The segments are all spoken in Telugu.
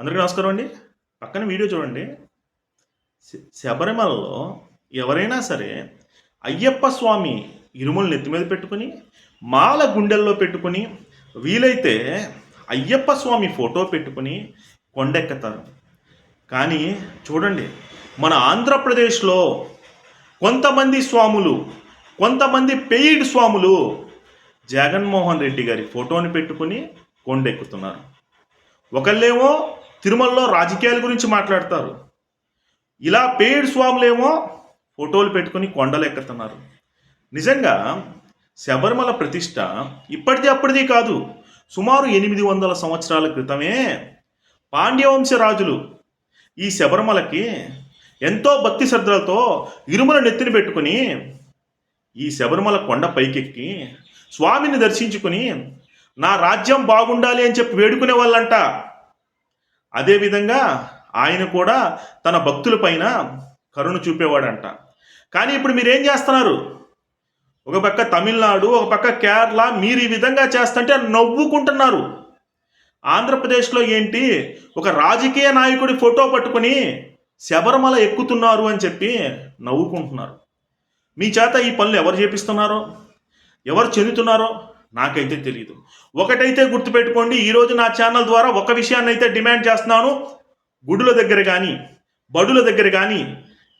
అందరికీ నమస్కారం అండి. పక్కన వీడియో చూడండి. శ- శబరిమలలో ఎవరైనా సరే అయ్యప్ప స్వామి ఇరుములు నెత్తి మీద పెట్టుకుని మాల గుండెల్లో పెట్టుకుని వీలైతే అయ్యప్ప స్వామి ఫోటో పెట్టుకుని కొండెక్కుతారు. కానీ చూడండి మన ఆంధ్రప్రదేశ్లో కొంతమంది స్వాములు కొంతమంది పెయిడ్ స్వాములు జగన్మోహన్ రెడ్డి గారి ఫోటోని పెట్టుకుని కొండెక్కుతున్నారు. ఒకళ్ళేమో తిరుమలలో రాజకీయాల గురించి మాట్లాడతారు. ఇలా పెయిడ్ స్వాములేమో ఫోటోలు పెట్టుకుని కొండలు ఎక్కుతున్నారు. నిజంగా శబరిమల ప్రతిష్ట ఇప్పటిది అప్పటిది కాదు. సుమారు ఎనిమిది వందల సంవత్సరాల క్రితమే పాండ్యవంశ రాజులు ఈ శబరిమలకి ఎంతో భక్తి శ్రద్ధలతో ఇరుముల నెత్తిన పెట్టుకుని ఈ శబరిమల కొండ పైకెక్కి స్వామిని దర్శించుకుని నా రాజ్యం బాగుండాలి అని చెప్పి వేడుకునే వాళ్ళంట. అదేవిధంగా ఆయన కూడా తన భక్తులపైన కరుణ చూపేవాడంట. కానీ ఇప్పుడు మీరేం చేస్తున్నారు? ఒక పక్క తమిళనాడు ఒక పక్క కేరళ మీరు ఈ విధంగా చేస్తుంటే నవ్వుకుంటున్నారు. ఆంధ్రప్రదేశ్లో ఏంటి? ఒక రాజకీయ నాయకుడి ఫోటో పట్టుకుని శబరిమల ఎక్కుతున్నారు అని చెప్పి నవ్వుకుంటున్నారు. మీ చేత ఈ పనులు ఎవరు చేపిస్తున్నారో? ఎవరు చెందుతున్నారో? నాకైతే తెలియదు ఒకటైతే గుర్తుపెట్టుకోండి ఈరోజు నా ఛానల్ ద్వారా ఒక విషయాన్ని అయితే డిమాండ్ చేస్తున్నాను. గుడుల దగ్గర కానీ బడుల దగ్గర కానీ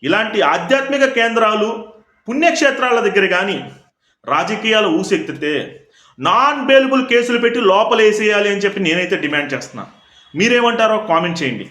ఇలాంటి ఆధ్యాత్మిక కేంద్రాలు పుణ్యక్షేత్రాల దగ్గర కానీ రాజకీయాలు ఊసెక్తితే నాన్ బెయిలబుల్ కేసులు పెట్టి లోపలేసేయాలి అని చెప్పి నేనైతే డిమాండ్ చేస్తున్నాను మీరేమంటారో కామెంట్ చేయండి.